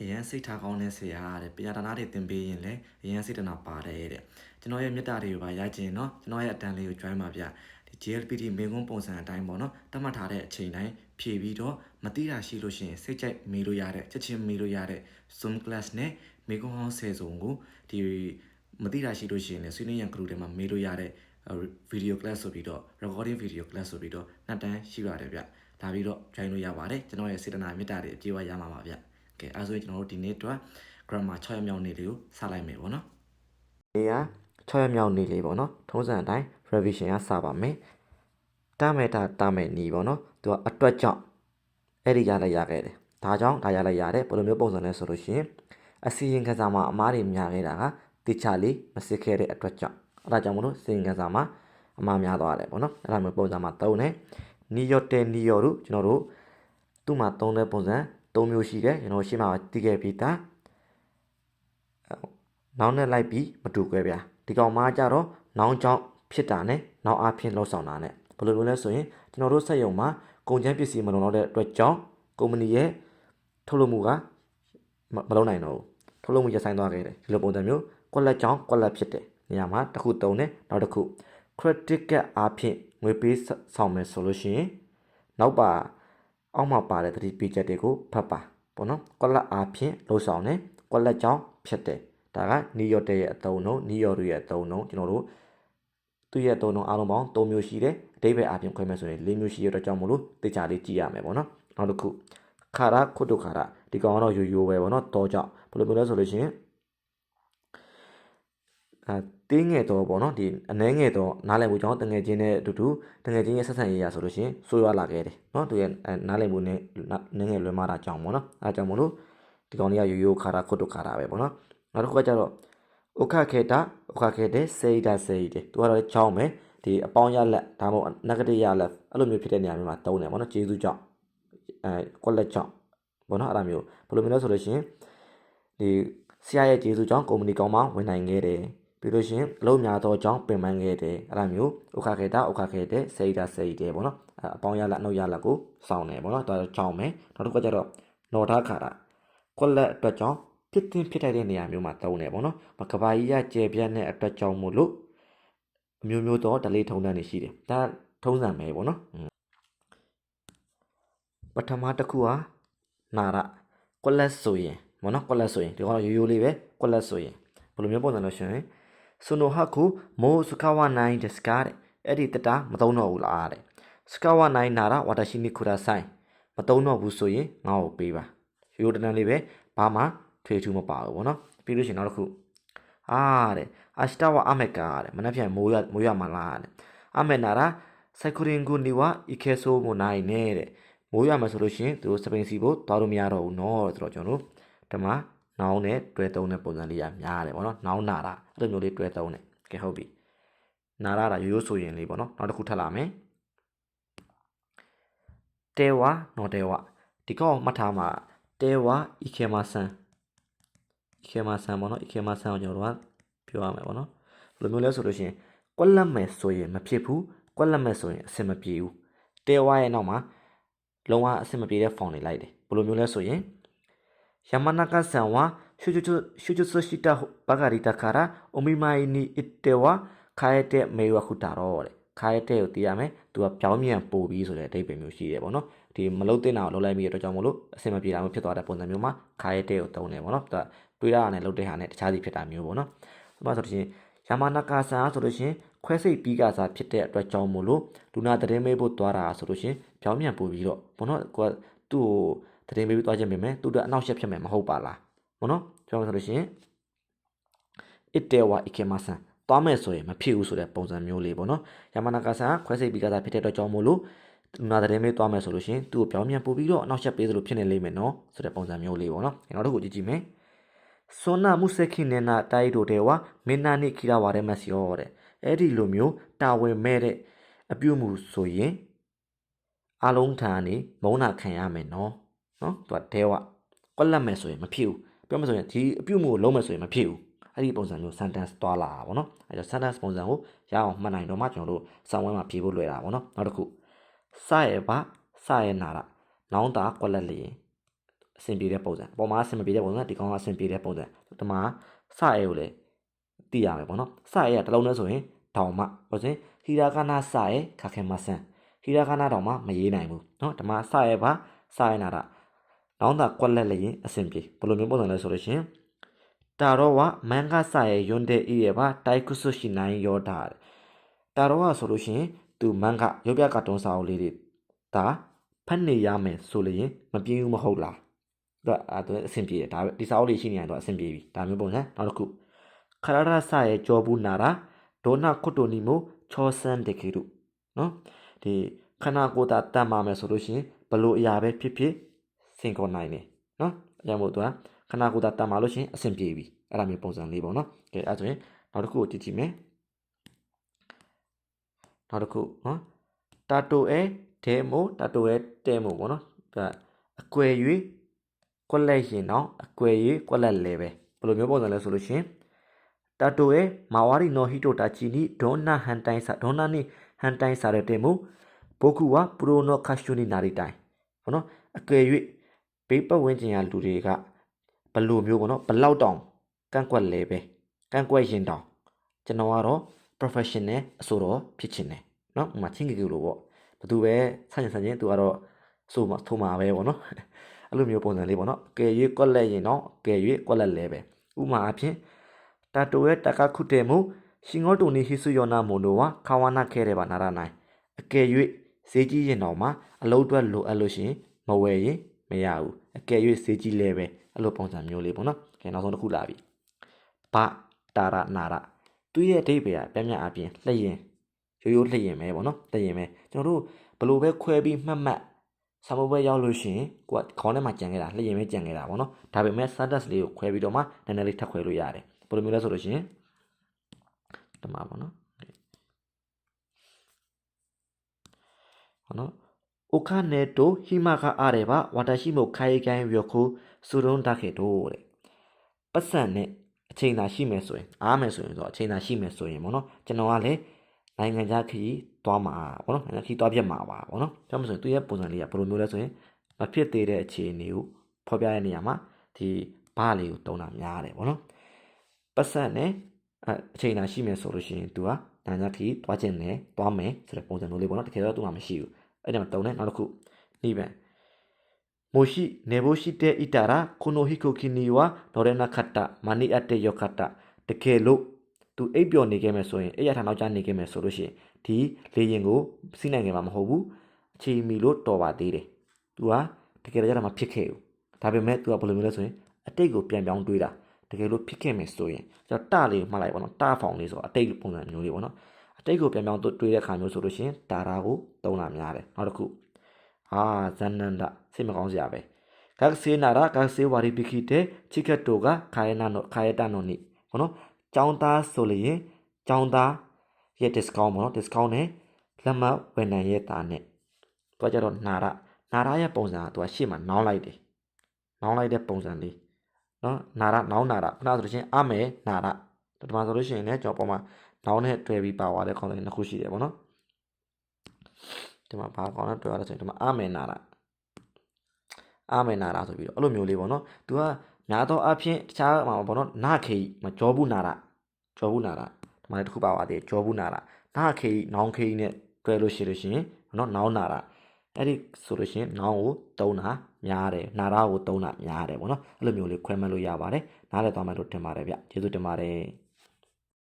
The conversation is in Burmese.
အရန်စိတ်ထားကောင်းတဲ့ဆရာတဲ့ပြာဒါနာတွေသင်ပေးရင်လည်းအရန်စိတ်တနာပါတယ်တဲ့ကျွန်တော်ရဲ့မေတ္တာတွေကိုပါရကြင်နော်ကျွန်တော်ရဲ့အတန်လေးကို join ပါဗျဒီ JLPT မေကွန်းပုံစံအတိုင်းပေါ့နော်တတ်မှတ်ထားတဲ့အချိန်တိုင်းဖြည့်ပြီးတော့မတိတာရှိလို့ရှိရင်စိတ်ကြိုက်မေးလို့ရတဲ့ချက်ချင်းမေးလို့ရတဲ့ Zoom class နဲ့မေကွန်းဟောင်းဆယ်စုံကိုဒီမတိတာရှိလို့ရှိရင်လည်းဆွေးနွေးရန် group ထဲမှာမေးလို့ရတဲ့ video class ဆိုပြီးတော့ recording video class ဆိုပြီးတော့နှစ်တန်းရှိပါတယ်ဗျဒါပြီးတော့ join လို့ရပါတယ်ကျွန်တော်ရဲ့စေတနာမေတ္တာတွေအပြည့်အဝရမှာပါဗျ ကဲအဲဆိုရင်ကျွန်တော်တို့ဒီနေ့အတွက် grammar 6ရက်မြောက်နေ့လေးကိုစလိုက်မယ်ပေါ့နော်ဒီက6ရက်မြောက်နေ့လေးပေါ့နော်ထုံးစံအတိုင်း revision ကစပါမယ်တမဲတာတမဲနီပေါ့နော်သူကအတွက်ကြောင့်အဲ့ဒီရလိုက်ရခဲ့တယ်ဒါကြောင့်ဒါရလိုက်ရတယ်ဘယ်လိုမျိုးပုံစံလဲဆိုလို့ရှိရင်အစီရင်ခံစာမှာအမားတွေများခဲ့တာကတိချလေးမစစ်ခဲ့တဲ့အတွက်ကြောင့်အဲ့ဒါကြောင့်မလို့စီရင်ခံစာမှာအမှားများသွားတယ်ပေါ့နော်အဲ့ဒါမျိုးပုံစံမှာသုံးတယ်နီယော့တဲနီယော့တို့ကျွန်တော်တို့သူ့မှာသုံးတဲ့ပုံစံ ၃မျိုးရှိတယ်ကျွန်တော်ရှင်းမှာတည်ခဲ့ပြီးသားနောက်နဲ့လိုက်ပြီးမတူခွဲဗျာဒီကောင်မှကြတော့နောင်ကြောင့်ဖြစ်တာနဲ့နောက်အဖြစ်လှုပ်ဆောင်တာနဲ့ဘယ်လိုလုပ်လဲဆိုရင်ကျွန်တော်တို့စက်ရုံမှာကုန်ကျန်းပစ္စည်းမလုံလောက်တဲ့အတွက်ကြောင့်ကုမ္ပဏီရဲ့ထုတ်လုပ်မှုကမမလုပ်နိုင်တော့ဘူးထုတ်လုပ်မှုရပ်ဆိုင်းသွားခဲ့တယ်ဒီလိုပုံစံမျိုးကွက်လက်ကြောင့်ကွက်လက်ဖြစ်တယ်နေရာမှာတစ်ခုတုံးတယ်နောက်တစ်ခု credit card အားဖြင့်ငွေပေးဆောင်မယ်ဆိုလို့ရှိရင်နောက်ပါ အောက်မှာပါတဲ့သတိပေးချက်တွေကိုဖတ်ပါပေါ့နော်ကွက်လက်အားဖြင့်လှုပ်ဆောင်တယ်ကွက်လက်ကြောင့်ဖြစ်တယ်ဒါကနီယော့တဲ့ရဲ့အတုံးလုံးနီယော့ရဲ့အတုံးလုံးကျွန်တော်တို့သူ့ရဲ့အတုံးလုံးအားလုံးပေါင်း၃မျိုးရှိတယ်အတိပ္ပယ်အားဖြင့်ခွဲမယ်ဆိုရင်၄မျိုးရှိရတဲ့ကြောင့်မလို့တေချာလေးကြည့်ရမယ်ပေါ့နော်နောက်တစ်ခုခါရခုတုခါရဒီကောင်ကတော့ရိုးရိုးပဲပေါ့နော်တောကြောင့်ဘယ်လိုမျိုးလဲဆိုလို့ရှိရင် အဲတင်းငယ်တော့ပေါ့နော်ဒီအနှဲငယ်တော့နားလည်မှုကြောင့်တငယ်ချင်းနဲ့အတူတူတငယ်ချင်းရဲ့ဆက်ဆံရေးရဆိုလို့ရှိရင်ဆိုးရွားလာခဲ့တယ်နော်သူရဲ့နားလည်မှုနဲ့နည်းငယ်လွယ်မတာကြောင့်ပေါ့နော်အဲကြောင့်မလို့ဒီကောင်လေးကရိုးရိုးခါရခုတုခါရပဲပေါ့နော်နောက်တစ်ခုကကျတော့ဥခခေတာဥခခေတဲ့စေတာစေတဲ့သူကတော့ချောင်းမယ်ဒီအပေါင်းရလက်ဒါမှမဟုတ် negative ရလက်အဲ့လိုမျိုးဖြစ်တဲ့နေရာမျိုးမှာတုံးတယ်ပေါ့နော်ကျေးဇူးကြောင့်အဲကွက်လက်ကြောင့်ပေါ့နော်အဲ့ဒါမျိုးဘယ်လိုမျိုးလဲဆိုလို့ရှိရင်ဒီဆရာရဲ့ကျေးဇူးကြောင့်ကုမ္ပဏီကောင်းမှဝင်နိုင်ခဲ့တယ် ပြီးလို့ရှိရင်အလုံးများသောအကြောင်းပင်ပန်းခဲ့တယ်အဲ့ဒါမျိုးဥခခေတာဥခခေတဲ့စေတာစေတဲ့ပေါ့နော်အပေါင်းရလက်အနှုတ်ရလက်ကိုစောင့်တယ်ပေါ့နော်ဒါတော့ချောင်းမယ်နောက်တစ်ခုကကျတော့နော်ထားခါတာကွက်လက်အတွက်ကြောင့်ဖြစ်တင်ဖြစ်ထိုက်တဲ့နေရာမျိုးမှာတုံးတယ်ပေါ့နော်။ကဘာကြီးရကျေပြတ်တဲ့အတွက်ကြောင့်မို့လို့အမျိုးမျိုးသောဒလေးထုံတန်းနေရှိတယ်။ဒါထုံးစံပဲပေါ့နော်။ပထမတစ်ခုဟာနာရကွက်လက်ဆိုရင်ပေါ့နော်ကွက်လက်ဆိုရင်ဒီကတော့ရိုးရိုးလေးပဲကွက်လက်ဆိုရင်ဘယ်လိုမျိုးပုံစံလို့ရှိရင် ဆိုနိုဟာကူမိုးစကာဝနိုင်ဒစကာတဲ့အဲ့ဒီတတာမသုံးတော့ဘူးလားတဲ့စကာဝနိုင်နာရဝါတာရှိနီခုရာဆိုင်မသုံးတော့ဘူးဆိုရင်ငါ့ကိုပေးပါရိုးတန်းလေးပဲဘာမှထွေထူးမပါဘူးဗောနော်ပြီးလို့ရှိရင်နောက်တစ်ခုအာတဲ့အာရှတဝအမေကာတဲ့မနှက်ပြန်မိုးရမိုးရမလားတဲ့အမေနာရာစိုက်ခရင်ကူနီဝအီခဲဆိုးမနိုင်နေတဲ့မိုးရမှာဆိုလို့ရှိရင်သူတို့စပိန်စီဖို့သွားလို့မရတော့ဘူးနော်ဆိုတော့ကျွန်တော်တို့ဒီမှာ နောင်းနဲ့တွဲသုံးတဲ့ပုံစံလေးရများတယ်ဗောနော်နောင်းနာတာအဲ့လိုမျိုးလေးတွဲသုံးတယ်ကဲဟုတ်ပြီနာရတာရိုးရိုးဆိုရင်လေးဗောနော်နောက်တစ်ခုထပ်လာမယ်တဲဝါနော်တဲဝါဒီကောမှတ်ထားမှာတဲဝါအီခဲမဆန်အီခဲမဆန်ပေါ့နော်အီခဲမဆန်ကိုကျွန်တော်တို့ကပြောရမယ်ပေါ့နော်ဘယ်လိုမျိုးလဲဆိုလို့ရှိရင်ကွက်လက်မယ်ဆိုရင်မဖြစ်ဘူးကွက်လက်မယ်ဆိုရင်အဆင်မပြေဘူးတဲဝါရဲ့နောက်မှာလုံးဝအဆင်မပြေတဲ့ဖောင်တွေလိုက်တယ်ဘယ်လိုမျိုးလဲဆိုရင် Yamanaka san wa shujutsu shita bagarita kara omimai ni itte wa kaete meiwa kutaro တဲ့ kaete ကိုသိရမယ်သူကပြောင်းမြန်ပို့ပြီးဆိုတဲ့အဓိပ္ပာယ်မျိုးရှိတယ်ပေါ့နော်ဒီမလုတ်တင်တာကိုလုတ်လိုက်ပြီးတော့ကြောင့်မလို့အဆင်မပြေတာမျိုးဖြစ်သွားတဲ့ပုံစံမျိုးမှာ kaete ကိုသုံးတယ်ပေါ့နော်သူကတွေးတာနဲ့လုတ်တဲ့ဟာနဲ့တခြားစီဖြစ်တာမျိုးပေါ့နော်ဥပမာဆိုလို့ရှိရင် Yamanaka san ဆိုလို့ရှိရင်ခွဲစိတ်ပြီးကစားဖြစ်တဲ့အတွက်ကြောင့်မလို့လူနာတရင်မေးဖို့သွားတာဆိုလို့ရှိရင်ပြောင်းမြန်ပို့ပြီးတော့ပေါ့နော်ကိုကသူ့ကို သတင်းမေးပြီးသွားခြင်းပဲမယ်သူတို့အနောက်ရှက်ဖြစ်မယ်မဟုတ်ပါလားပေါ့နော်ပြောမှဆိုလို့ရှိရင်အစ်တဲဝါအီကေမဆန်သွားမယ်ဆိုရင်မဖြစ်ဘူးဆိုတဲ့ပုံစံမျိုးလေးပေါ့နော်။ယာမနာကာဆန်ကခွဲစိတ်ပြီးကစားဖြစ်တဲ့အတွက်ကြောင့်မို့လို့လူနာတဲ့မေးသွားမယ်ဆိုလို့ရှိရင်သူ့ကိုပြောင်းပြန်ပို့ပြီးတော့အနောက်ချက်ပေးသလိုဖြစ်နေလိမ့်မယ်နော်ဆိုတဲ့ပုံစံမျိုးလေးပေါ့နော်။နောက်တစ်ခုကြည့်ကြည့်မယ်။ဆွန်နာမှုစခိနေနာတိုက်တို့တဲ့ဝမင်းနာနိခိရဝါရဲမက်စီယောတဲ့။အဲ့ဒီလိုမျိုးတာဝန်မဲ့တဲ့အပြုမှုဆိုရင်အလုံးထန်နေမုန်းနာခံရမယ်နော်။ နော်သူကတဲဝကွက်လက်မယ်ဆိုရင်မဖြစ်ဘူးပြောမယ်ဆိုရင်ဒီအပြုတ်မှုကိုလုံးမယ်ဆိုရင်မဖြစ်ဘူးအဲ့ဒီပုံစံမျိုး sentence သွားလာတာပေါ့နော်အဲ့တော့ sentence ပုံစံကိုရအောင်မှတ်နိုင်တော့မှကျွန်တော်တို့စာဝိုင်းမှာဖြေဖို့လွယ်တာပေါ့နော်နောက်တစ်ခုစရဲ့ပါစရဲ့နာရနောင်းတာကွက်လက်လေအဆင်ပြေတဲ့ပုံစံပုံမှာအဆင်မပြေတဲ့ပုံစံဒီကောင်ကအဆင်ပြေတဲ့ပုံစံဒီမှာစရဲ့ကိုလည်းသိရမယ်ပေါ့နော်စရဲ့ကတစ်လုံးနဲ့ဆိုရင်တောင်မဟုတ်စင်ဟီရာကနာစရဲ့ခခဲမဆန်ဟီရာကနာတောင်မမရေးနိုင်ဘူးနော်ဒီမှာစရဲ့ပါစရဲ့နာရ နောင်တာကွက်လက်လည်းရင်အဆင်ပြေဘယ်လိုမျိုးပုံစံလဲဆိုလို့ရှိရင်တာရောဝမန်ဂါစရဲယွန်တဲ့ဤရပါတိုင်ကုဆုရှိနိုင်ရောတာတာရောဝဆိုလို့ရှိရင်သူမန်ဂရုပ်ပြကာတွန်းစာအုပ်လေးတွေဒါဖတ်နေရမယ်ဆိုလို့ရင်မပြင်းဘူးမဟုတ်လားတော့အဲ့ဒါအဆင်ပြေတယ်ဒါပဲဒီစာအုပ်လေးရှိနေရင်တော့အဆင်ပြေပြီဒါမျိုးပုံစံနောက်တစ်ခုခရရဆာရဲ့ကြောဘူးနာရာဒေါနာခုတိုနီမိုချောဆန်တကေရုနော်ဒီခနာကိုယ်တာတတ်မှာမယ်ဆိုလို့ရှိရင်ဘလို့အရာပဲဖြစ်ဖြစ် စင်ကုန်နိုင်တယ်နော်အကြောင်းမို့သူကခနာကိုယ်တာတတ်မှာလို့ရှိရင်အဆင်ပြေပြီအဲ့ဒါမျိုးပုံစံလေးပေါ့နော်ကဲအဲ့ဆိုရင်နောက်တစ်ခုကိုကြည့်ကြည့်မယ်နောက်တစ်ခုနော်တာတိုအဲဒဲမိုတာတိုအဲတဲမိုပေါ့နော်ဒါအကွယ်၍ကွက်လက်ရင်တော့အကွယ်၍ကွက်လက်လဲပဲဘယ်လိုမျိုးပုံစံလဲဆိုလို့ရှိရင်တာတိုအဲမာဝါရီနိုဟီတိုတာချီနီဒေါနာဟန်တိုင်းစာဒေါနာနီဟန်တိုင်းစာတဲ့တဲမိုဘိုကူဝါပရိုနိုခါရှူနီနာရီတိုင်းဘောနော်အကွယ်၍ ဘေးပတ်ဝန်းကျင်ကလူတွေကဘလို့မျိုးပေါ့နော်ဘလောက်တောင်ကန့်ကွက်လဲပဲကန့်ကွက်ရင်တောင်ကျွန်တော်ကတော့ professional အဆိုတော့ဖြစ်ချင်တယ်နော်ဥမာချင်းကြီးလိုပေါ့ဘသူပဲဆန့်ကျင်ဆန့်ကျင်သူကတော့ဆိုမှထိုးမှာပဲပေါ့နော်အဲ့လိုမျိုးပုံစံလေးပေါ့နော်ကယ်ရွေးကွက်လက်ရင်တော့ကယ်ရွေးကွက်လက်လဲပဲဥမာအဖြစ်တာတိုရဲ့တကခုတဲမှုရှင်ငေါတိုနီဟိဆုယောနာမိုနိုဝါခါဝနာခဲတဲ့ပါနာရနိုင်အကယ်၍ဈေးကြီးရင်တော့မှအလုံးအတွက်လိုအပ်လို့ရှင်မဝယ်ရင်မရဘူး အကယ်၍ဈေးကြီးလဲပဲအဲ့လိုပုံစံမျိုးလေးပေါ့နော်ကဲနောက်ဆုံးတစ်ခုလာပြီဘတာရနာရသူရဲ့အဓိပ္ပာယ်ကပြပြအပြင်လျှင်ရိုးရိုးလျှင်ပဲပေါ့နော်လျှင်ပဲကျွန်တော်တို့ဘလို့ပဲခွဲပြီးမှတ်မှတ်ဆာမဘွဲရောက်လို့ရှိရင်ကိုကခေါင်းထဲမှာကြံခဲ့တာလျှင်ပဲကြံခဲ့တာပေါ့နော်ဒါပေမဲ့ status လေးကိုခွဲပြီးတော့မှနည်းနည်းလေးထပ်ခွဲလို့ရတယ်ဘယ်လိုမျိုးလဲဆိုလို့ရှိရင်ဒီမှာပေါ့နော်ဟောနော် お金と暇があれば私も海外旅行するんだけどတဲ့ပတ်စံနဲ့အချိန်သာရှိမယ်ဆိုရင်အားမယ်ဆိုရင်ဆိုအချိန်သာရှိမယ်ဆိုရင်ပေါ့နော်ကျွန်တော်ကလည်းနိုင်ငံခြားခရီးသွားမှာပေါ့နော်နိုင်ငံခရီးသွားပြတ်မှာပါပေါ့နော်ဒါမှမဟုတ်သူရဲ့ပုံစံလေးကဘယ်လိုမျိုးလဲဆိုရင်မဖြစ်သေးတဲ့အခြေအနေကိုဖော်ပြတဲ့နေရာမှာဒီဘာလေးကိုတုံးတာများတယ်ပေါ့နော်ပတ်စံနဲ့အချိန်သာရှိမယ်ဆိုလို့ရှိရင် तू ကနိုင်ငံခြားခရီးသွားခြင်းနဲ့သွားမယ်ဆိုတဲ့ပုံစံမျိုးလေးပေါ့နော်တကယ်တော့ तू မှမရှိဘူး အဲ့ဒါမှတုံးတယ်နောက်တစ်ခုနိဗ္ဗာန်မိုရှိနေဘိုရှိတဲ့ဣတာရာကိုနိုဟီကိုကီနီဝါဒေါ်ရနာခတ်တာမာနီအတ်တေယောခတ်တာတကယ်လို့သူအိပ်ပျော်နေခဲ့မယ်ဆိုရင်အဲ့ရထားနောက်ကျနေခဲ့မယ်ဆိုလို့ရှိရင်ဒီလေရင်ကိုစီးနိုင်ခဲ့မှာမဟုတ်ဘူးအချိန်မီလို့တော်ပါသေးတယ်သူကတကယ်တော့ရတာမဖြစ်ခဲ့ဘူးဒါပေမဲ့သူကဘယ်လိုမျိုးလဲဆိုရင်အတိတ်ကိုပြန်ပြောင်းတွေးတာတကယ်လို့ဖြစ်ခဲ့မယ်ဆိုရင်ကျွန်တော်တလေးကိုမှတ်လိုက်ပါတော့တာဖောင်လေးဆိုအတိတ်ပုံစံမျိုးလေးပေါ့နော် အတိတ်ကိုပြန်ပြောင်းတွေးတဲ့ခါမျိုးဆိုလို့ရှိရင်တာရာကိုတုံးတာများတယ်နောက်တစ်ခုဟာဇန်နန္ဒစိတ်မကောင်းစရာပဲဂက်ဆေနာရာဂက်ဆေဝါရီပိခိတဲ့ချီကတ်တိုကခိုင်နာနိုခိုင်တာနိုနီဘောနော်ចောင်းသားဆိုလျင်ចောင်းသားရဲ့ discount ပေါ့နော် discount နဲ့လက်မှတ်ဝန်ထမ်းရဲ့တာနဲ့သူကကြတော့နာရနာရရဲ့ပုံစံကသူကရှေ့မှာနောင်းလိုက်တယ်နောင်းလိုက်တဲ့ပုံစံလေးနော်နာရနောင်းနာရခုနဆိုလို့ရှိရင်အမဲနာရဒီမှာဆိုလို့ရှိရင်လည်းကျွန်တော်ပုံမှာ နောင်းနဲ့တွဲပြီးပါသွားတဲ့ content နှစ်ခုရှိတယ်ပေါ့နော်ဒီမှာဘာကောင်းလဲတွေ့ရလဲဆိုရင်ဒီမှာအာမေနာတာအာမေနာတာဆိုပြီးတော့အဲ့လိုမျိုးလေးပေါ့နော်သူကများသောအားဖြင့်တခြားမှာပေါ့နော်နာခေမကြောဘူးနာတာကြောဘူးနာတာဒီမှာတစ်ခုပါပါသေးကြောဘူးနာတာနာခေနောင်ခေနဲ့တွဲလို့ရှိလို့ရှိရင်နော်နောင်နာတာအဲ့ဒီဆိုလို့ရှိရင်နောင်ကိုတုံးတာများတယ်နာတာကိုတုံးတာများတယ်ပေါ့နော်အဲ့လိုမျိုးလေးခွဲမှတ်လို့ရပါတယ်နားလည်သွားမှလို့တင်ပါတယ်ဗျကျေးဇူးတင်ပါတယ်